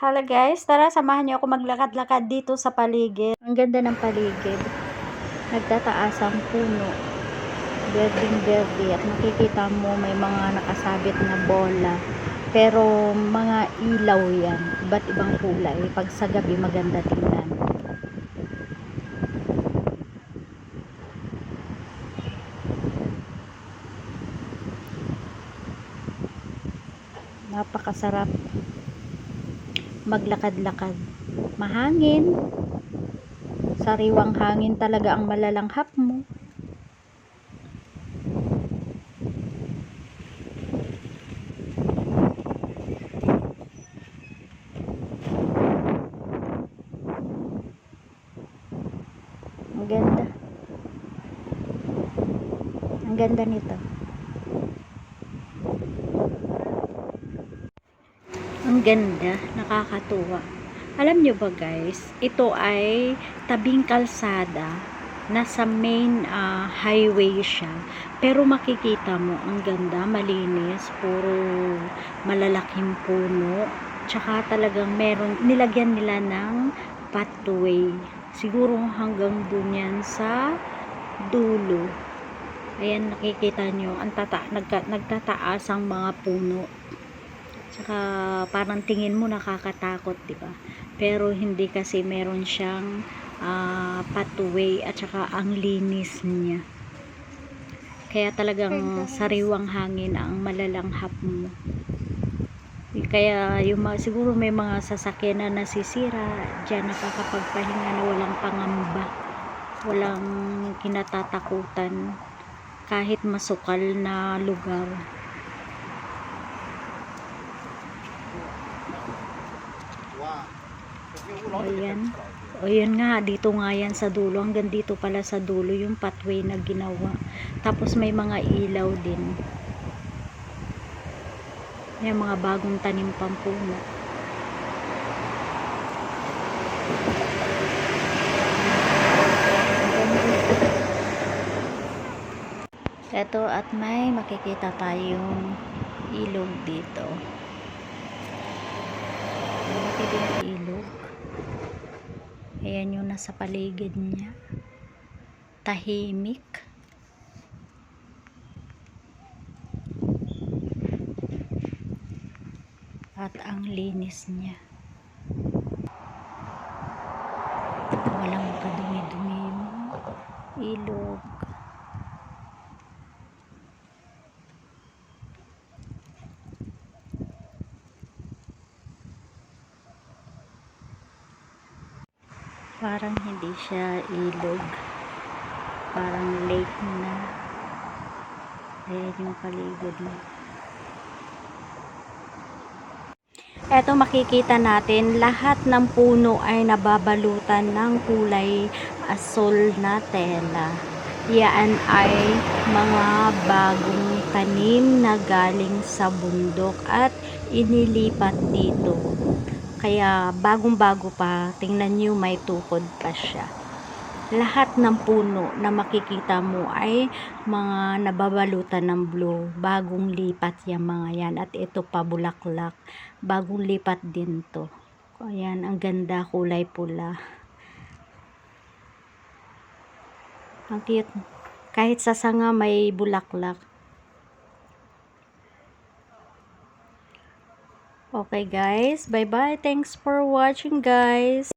Hello guys, tara samahan niyo ako maglakad-lakad dito sa paligid. Ang ganda ng paligid. Nagtataas ang puno. Berding berde at makikita mo may mga nakasabit na bola. Pero mga ilaw yan. Iba't ibang kulay. Pag sa gabi maganda tingnan. Napakasarap maglakad-lakad. Mahangin. Sariwang hangin talaga ang malalanghap mo. Ang ganda. Ang ganda nito. Ganda, nakakatuwa. Alam nyo ba guys, ito ay tabing kalsada, nasa main ah, highway siya. Pero makikita mo, ang ganda, malinis, puro malalaking puno. Tsaka talagang meron, nilagyan nila ng pathway. Siguro hanggang dun yan sa dulo. Ayan, nakikita nyo, ang tata, nagka, nagtataas ang mga puno. Tsaka parang tingin mo nakakatakot, 'di ba? Pero hindi kasi meron siyang ah, pathway at saka ang linis niya. Kaya talagang sariwang hangin ang malalanghap mo. Kaya yung mga, siguro may mga sasakyan na nasisira, diyan nakakapagpahinga na walang pangamba. Walang kinatatakutan kahit masukal na lugar. Ayan. O yun nga, dito nga yan sa dulo. Hanggang dito pala sa dulo yung pathway na ginawa. Tapos may mga ilaw din. Yan mga bagong tanim pampuno. Ito at may makikita tayong ilog dito. Ang ilog. Ayan yung nasa paligid niya. Tahimik. At ang linis niya. Walang kadumi-dumi ilog. Parang hindi siya ilog. Parang lake na. Ayan yung paligid mo. Eto makikita natin, lahat ng puno ay nababalutan ng kulay asol na tela. Yan ay mga bagong tanim na galing sa bundok at inilipat dito. Kaya bagong-bago pa, tingnan nyo may tukod pa siya. Lahat ng puno na makikita mo ay mga nababalutan ng blue. Bagong lipat yung mga yan. At ito pa bulaklak. Bagong lipat din to. Ayan, ang ganda kulay pula. Ang cute. Kahit sa sanga may bulaklak. Okay guys, bye bye. Thanks for watching guys.